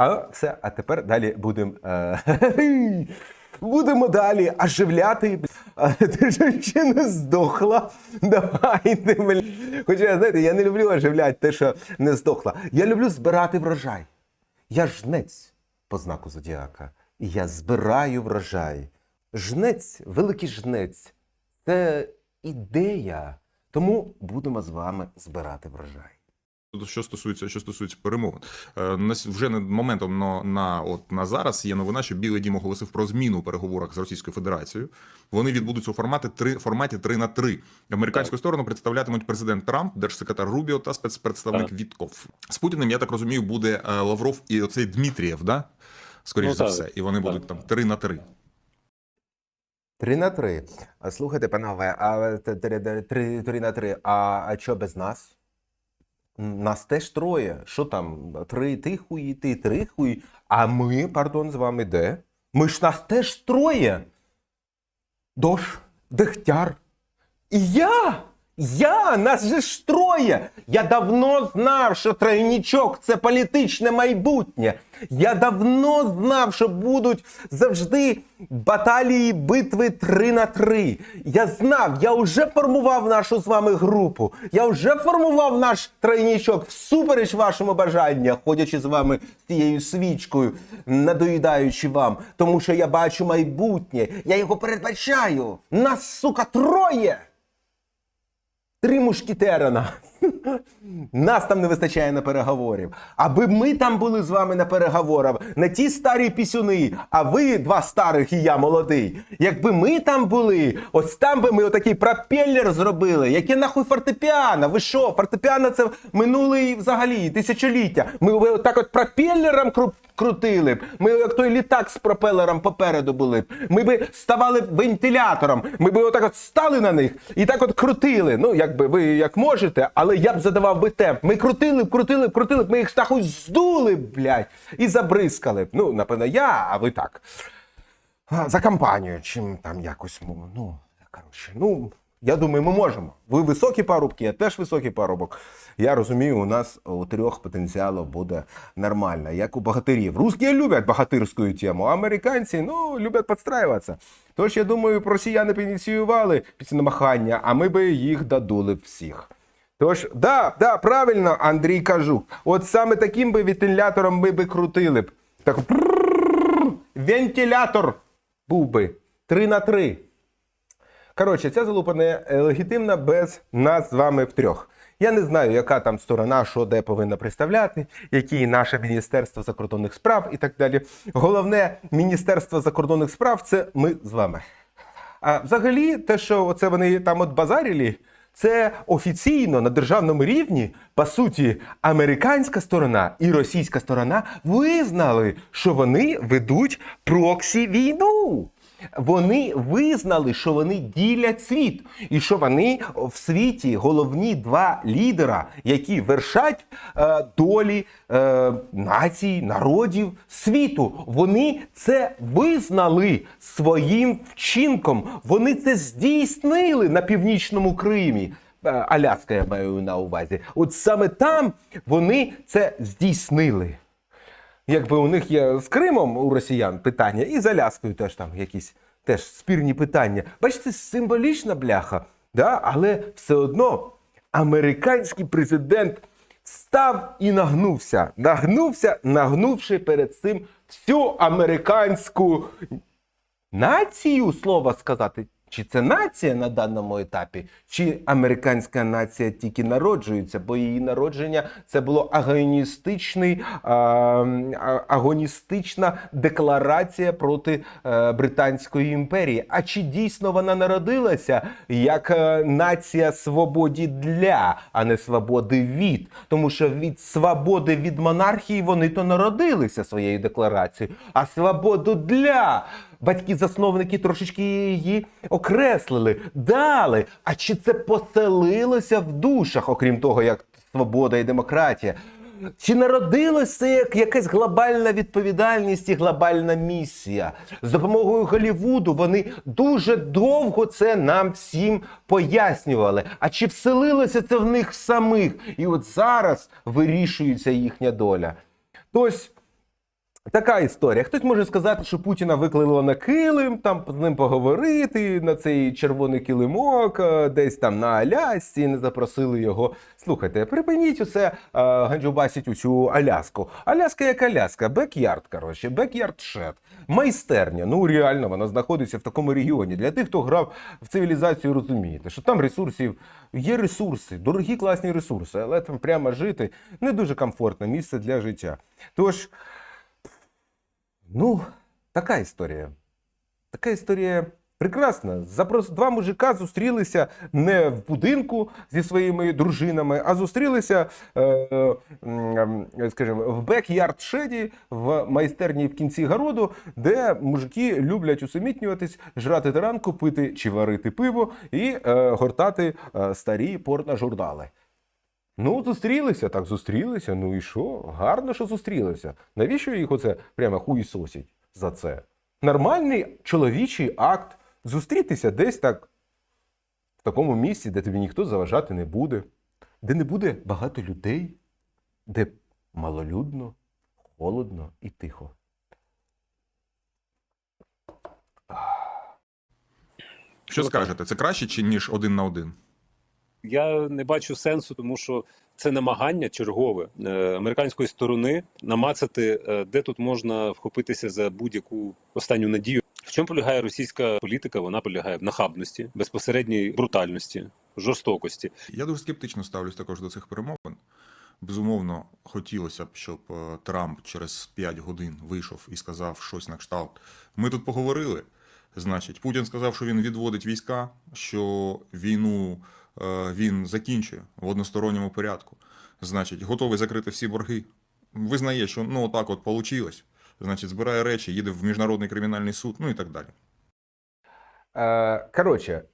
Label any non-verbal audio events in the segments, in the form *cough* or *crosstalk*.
А все, а тепер далі будемо. Е, *laughs* будемо далі оживляти. *laughs* Ти ж не здохла. Давайте, блін. Хоча, знаєте, я не люблю оживляти те, що не здохла. Я люблю збирати врожай. Я жнець по знаку зодіака. І я збираю врожай. Жнець, великий жнець, це ідея. Тому будемо з вами збирати врожай. Що стосується, що стосується перемовин, Е, на вже не моментом на, на от на зараз є новина, що Білий Дім оголосив про зміну у переговорах з Російською Федерацією. Вони відбудуться у форматі 3, форматі 3 на 3. Американську сторону представлятимуть президент Трамп, держсекретар Рубіо та спецпредставник Так. Вітков. З Путіним, я так розумію, буде е, Лавров і оцей Дмитрієв, да? Скоріше Ну, за так. все, і вони будуть там 3 на 3. Три на три. Слухайте, панове, а три, три, три на три. А, а що без нас? Нас теж троє. Що там? Три ти хуї, ти три хуї. А ми, пардон, з вами де? Ми ж нас теж троє. Дош, Дегтяр. І я! Я! Нас же ж троє! Я давно знав, що тройнічок це політичне майбутнє. Я давно знав, що будуть завжди баталії битви 3 на 3. Я знав, я вже формував нашу з вами групу. Я вже формував наш тройнічок всупереч вашому бажанню, ходячи з вами з цією свічкою, надоїдаючи вам. Тому що я бачу майбутнє, я його передбачаю. Нас, сука, троє! Три мушкетера нас. *laughs* Нас там не вистачає на переговорів. Аби ми там були з вами на переговорах, не ті старі пісюни, а ви два старих і я молодий. Якби ми там були, ось там би ми отакий пропеллер зробили. Яке нахуй фортепіано? Ви що? Фортепіано це минулий взагалі тисячоліття. Ми отак от пропеллером кру- крутили б. Ми як той літак з пропелером попереду були б. Ми би ставали вентилятором. Ми би отак от стали на них і так от крутили. Ну, якби ви як можете, але я б задавав би темп. Ми крутили б, крутили б, крутили б, ми їх нахуй здули б, блядь, і забризкали б. Ну, напевно, я, а ви так. За компанію, чим там якось. ну, Ну, коротше, ну. Я думаю, ми можемо. Ви високі парубки, я теж високий парубок. Я розумію, у нас у трьох потенціалу буде нормально, як у богатирів. Русські люблять богатирську тему, а американці ну, люблять підстраюватися. Тож, я думаю, росіяни б ініціювали після намахання, а ми би їх додули всіх. Тож, да, да, правильно, Андрій кажу. От саме таким би вентилятором ми би крутили б. Так, вентилятор був би. Три на три. Коротше, ця залупа не е, легітимна без нас з вами втрьох. Я не знаю, яка там сторона, що де повинна представляти, які наше Міністерство закордонних справ і так далі. Головне Міністерство закордонних справ це ми з вами. А взагалі, те, що оце вони там от базарілі, це офіційно на державному рівні, по суті, американська сторона і російська сторона визнали, що вони ведуть проксі війну. Вони визнали, що вони ділять світ, і що вони в світі головні два лідера, які вершать е, долі е, націй, народів світу. Вони це визнали своїм вчинком. Вони це здійснили на північному Кримі. Е, Аляска, я маю на увазі. От саме там вони це здійснили. Якби у них є з Кримом у росіян питання, і з Аляскою теж там якісь теж спірні питання. Бачите, символічна бляха, да? але все одно американський президент став і нагнувся. Нагнувся, нагнувши перед цим всю американську націю, слова сказати. Чи це нація на даному етапі, чи американська нація тільки народжується, бо її народження це було агоністичний, а, агоністична декларація проти е, Британської імперії. А чи дійсно вона народилася як е, нація свободі для, а не свободи від? Тому що від свободи від монархії вони то народилися своєю декларацією, а свободу для батьки-засновники трошечки її окреслили, дали. А чи це поселилося в душах, окрім того, як свобода і демократія? Чи народилося як якась глобальна відповідальність і глобальна місія? З допомогою Голлівуду вони дуже довго це нам всім пояснювали. А чи вселилося це в них самих? І от зараз вирішується їхня доля. Тобто Така історія. Хтось може сказати, що Путіна викликало на килим, там з ним поговорити на цей червоний килимок, е, десь там на Алясці, не запросили його. Слухайте, припиніть усе е, ганджубасіть у цю Аляску. Аляска як Аляска, бекярд, коротше, бекярд шет. Майстерня. Ну реально, вона знаходиться в такому регіоні. Для тих, хто грав в цивілізацію, розумієте, що там ресурсів є ресурси, дорогі класні ресурси, але там прямо жити не дуже комфортне місце для життя. Тож. Ну, така історія. Така історія прекрасна. Запрос... Два мужика зустрілися не в будинку зі своїми дружинами, а зустрілися, е, е, скажімо, в бек-ярд шеді, в майстерні в кінці городу, де мужики люблять усамітнюватись, жрати таранку, пити чи варити пиво і е, гортати е, старі порножурнали. Ну, зустрілися, так зустрілися. Ну і що? Гарно, що зустрілися. Навіщо їх оце прямо хуїсосять за це? Нормальний чоловічий акт зустрітися десь так, в такому місці, де тобі ніхто заважати не буде, де не буде багато людей, де малолюдно, холодно і тихо. Що скажете, це краще чи ніж один на один? Я не бачу сенсу, тому що це намагання чергове е, американської сторони намацати, е, де тут можна вхопитися за будь-яку останню надію. В чому полягає російська політика? Вона полягає в нахабності, безпосередній брутальності, жорстокості. Я дуже скептично ставлюсь також до цих перемовин. Безумовно, хотілося б, щоб е, Трамп через 5 годин вийшов і сказав щось на кшталт. Ми тут поговорили. Значить, Путін сказав, що він відводить війська, що війну він закінчує в односторонньому порядку. Значить, готовий закрити всі борги. Визнає, що ну отак от вийшло. Значить, збирає речі, їде в міжнародний кримінальний суд, ну і так далі. Е, коротше,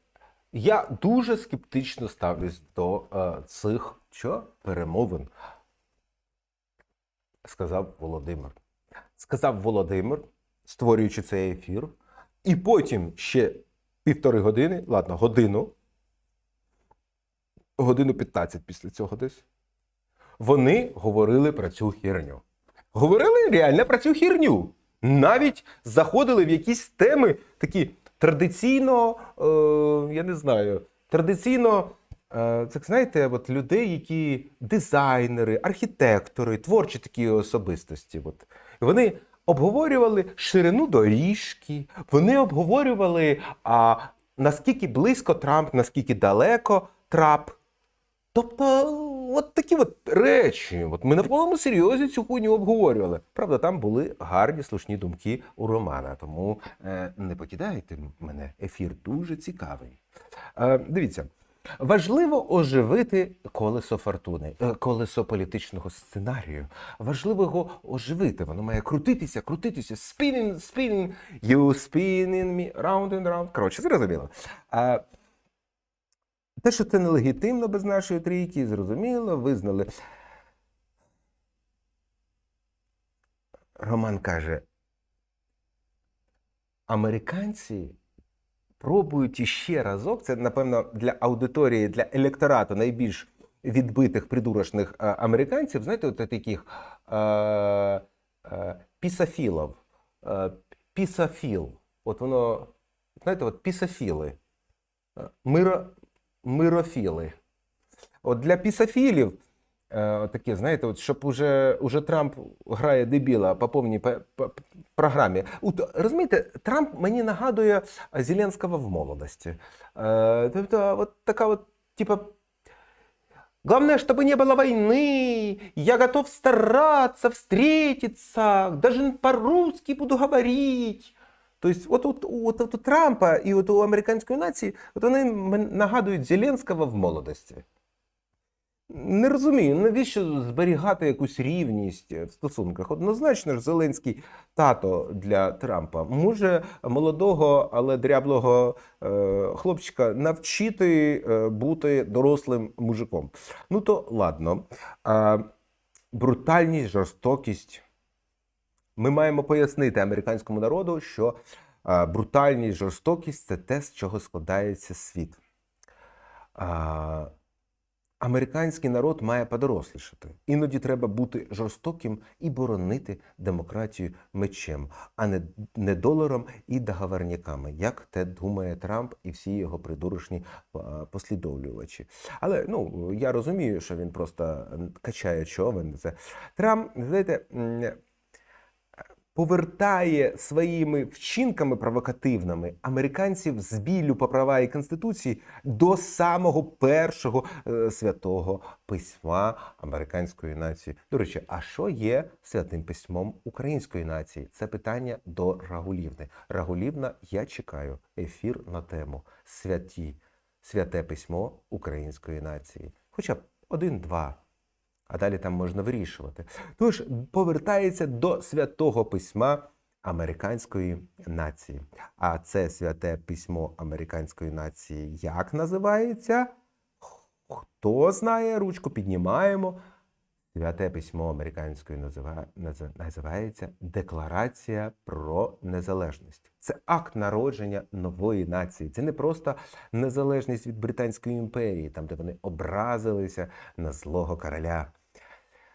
я дуже скептично ставлюсь до е, цих що? перемовин. Сказав Володимир. Сказав Володимир, створюючи цей ефір, і потім ще півтори години, ладно, годину, годину 15 після цього десь. Вони говорили про цю херню. Говорили реально про цю херню. Навіть заходили в якісь теми такі традиційно, е, я не знаю, традиційно, е, це знаєте, от людей, які дизайнери, архітектори, творчі такі особистості. От. Вони обговорювали ширину доріжки, вони обговорювали, а, наскільки близько Трамп, наскільки далеко Трамп. Тобто, от такі от речі. От ми на повному серйозі цю хуйню обговорювали. Правда, там були гарні слушні думки у Романа. Тому е, не покидайте мене. Ефір дуже цікавий. Е, дивіться. Важливо оживити колесо фортуни, е, колесо політичного сценарію. Важливо його оживити. Воно має крутитися, крутитися. Spinning, spinning, you spinning me round and round. Коротше, зрозуміло. Е, те, що це нелегітимно без нашої трійки, зрозуміло, визнали. Роман каже: американці пробують іще разок. Це, напевно, для аудиторії, для електорату найбільш відбитих придурочних е, американців, знаєте, от таких е, е, пісофілів. Е, пісофіл. От воно, знаєте, от пісофіли. Е, Миро, мирофіли. От для пісофілів, е, от такі, знаєте, от щоб уже, уже Трамп грає дебіла по повній пе- п- п- програмі. От, розумієте, Трамп мені нагадує Зеленського в молодості. Е, тобто, от така от, типа. Главное, чтобы не было войны. Я готов стараться, встретиться. Даже по-русски буду говорить. Тобто, от, от, от, от у Трампа і от у американської нації, от вони нагадують Зеленського в молодості. Не розумію, навіщо зберігати якусь рівність в стосунках? Однозначно ж, Зеленський тато для Трампа може молодого, але дряблого е, хлопчика навчити е, бути дорослим мужиком. Ну то ладно. А, брутальність, жорстокість. Ми маємо пояснити американському народу, що брутальність, жорстокість це те, з чого складається світ. А, Американський народ має подорослішати. Іноді треба бути жорстоким і боронити демократію мечем, а не, не доларом і договорняками, як те думає Трамп і всі його придурочні е, послідовлювачі. Але ну я розумію, що він просто качає човен. Це Трамп, знаєте. Повертає своїми вчинками провокативними американців з біллю по права і конституції до самого першого е, святого письма американської нації. До речі, а що є святим письмом української нації? Це питання до Рагулівни. Рагулівна, я чекаю ефір на тему святі, святе письмо української нації. Хоча б один-два а далі там можна вирішувати. Тож повертається до святого письма американської нації. А це святе письмо американської нації як називається? Хто знає, ручку піднімаємо. Святе письмо американської назива- наза- називається Декларація про незалежність. Це акт народження нової нації. Це не просто незалежність від Британської імперії, там де вони образилися на злого короля.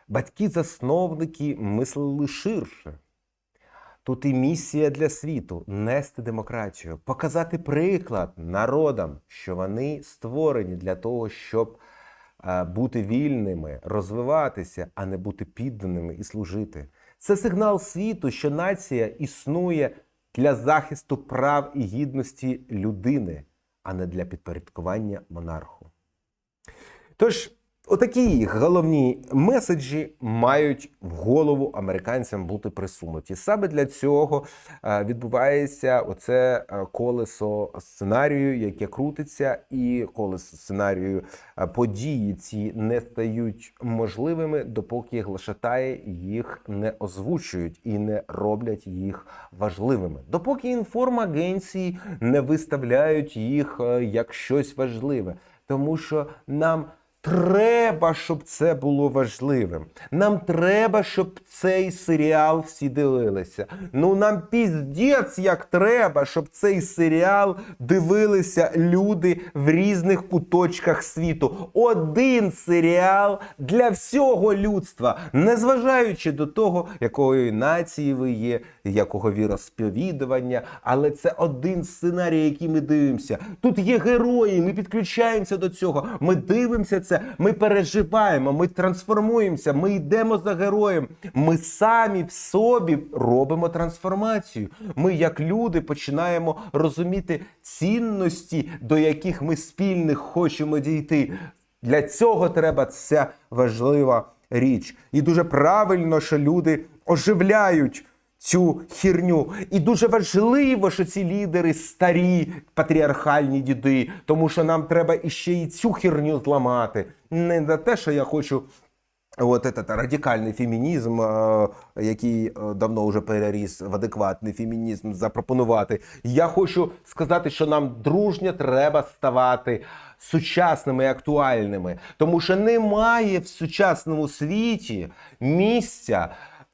Батьки-засновники мислили ширше. Тут і місія для світу нести демократію, показати приклад народам, що вони створені для того, щоб бути вільними, розвиватися, а не бути підданими і служити. Це сигнал світу, що нація існує для захисту прав і гідності людини, а не для підпорядкування монарху. Тож, отакі головні меседжі мають в голову американцям бути присунуті. Саме для цього е, відбувається оце е, колесо сценарію, яке крутиться, і колесо сценарію е, події ці не стають можливими, допоки глашатаї їх не озвучують і не роблять їх важливими. Допоки інформагенції не виставляють їх як щось важливе. Тому що нам треба, щоб це було важливим. Нам треба, щоб цей серіал всі дивилися. Ну нам піздець як треба, щоб цей серіал дивилися люди в різних куточках світу. Один серіал для всього людства, незважаючи до того, якої нації ви є, якого віросповідування, але це один сценарій, який ми дивимося. Тут є герої, ми підключаємося до цього. Ми дивимося це, ми переживаємо, ми трансформуємося, ми йдемо за героєм. Ми самі в собі робимо трансформацію. Ми, як люди, починаємо розуміти цінності, до яких ми спільних хочемо дійти. Для цього треба ця важлива річ. І дуже правильно, що люди оживляють цю хірню. І дуже важливо, що ці лідери старі патріархальні діди, тому що нам треба іще і цю хірню зламати. Не на те, що я хочу. От этот радикальний фемінізм, е, який е, давно вже переріс в адекватний фемінізм, запропонувати. Я хочу сказати, що нам дружньо треба ставати сучасними і актуальними, тому що немає в сучасному світі місця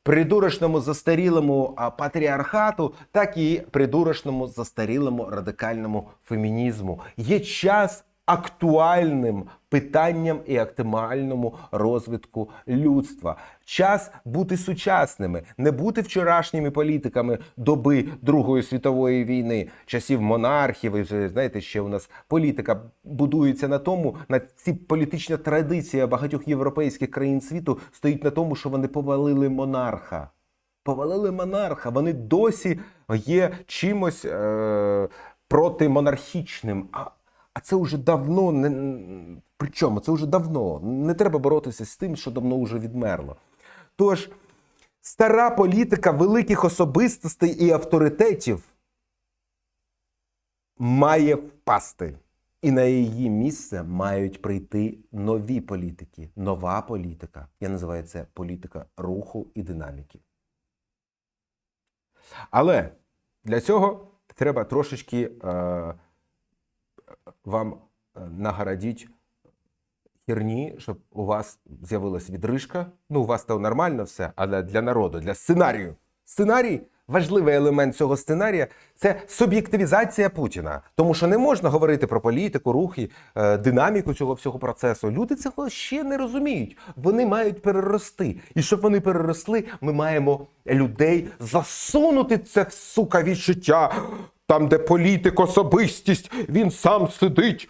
придурочному застарілому патріархату, так і придурочному застарілому радикальному фемінізму. Є час актуальним питанням і актуальному розвитку людства. Час бути сучасними, не бути вчорашніми політиками доби Другої світової війни, часів монархів. І знаєте, ще у нас політика будується на тому, на ці політична традиція багатьох європейських країн світу стоїть на тому, що вони повалили монарха. Повалили монарха. Вони досі є чимось е, протимонархічним. А, а це вже давно не причому це вже давно. Не треба боротися з тим, що давно вже відмерло. Тож стара політика великих особистостей і авторитетів має впасти. І на її місце мають прийти нові політики, нова політика. Я називаю це політика руху і динаміки. Але для цього треба трошечки е, вам е, нагородіть херні, щоб у вас з'явилась відрижка. Ну, у вас то нормально все, але для народу, для сценарію. Сценарій важливий елемент цього сценарія це суб'єктивізація Путіна. Тому що не можна говорити про політику, рухи, е, динаміку цього всього процесу. Люди цього ще не розуміють. Вони мають перерости. І щоб вони переросли, ми маємо людей засунути це сука відчуття. Там, де політик, особистість, він сам сидить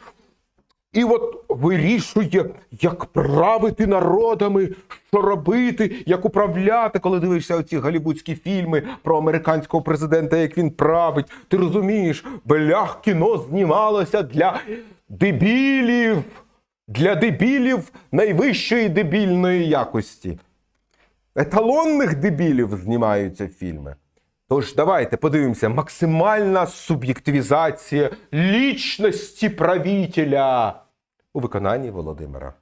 і от вирішує, як правити народами, що робити, як управляти, коли дивишся оці голівудські фільми про американського президента, як він править. Ти розумієш, блях, кіно знімалося для дебілів, для дебілів найвищої дебільної якості. Еталонних дебілів знімаються фільми. Тож давайте подивимося: максимальна суб'єктивізація лічності правителя у виконанні Володимира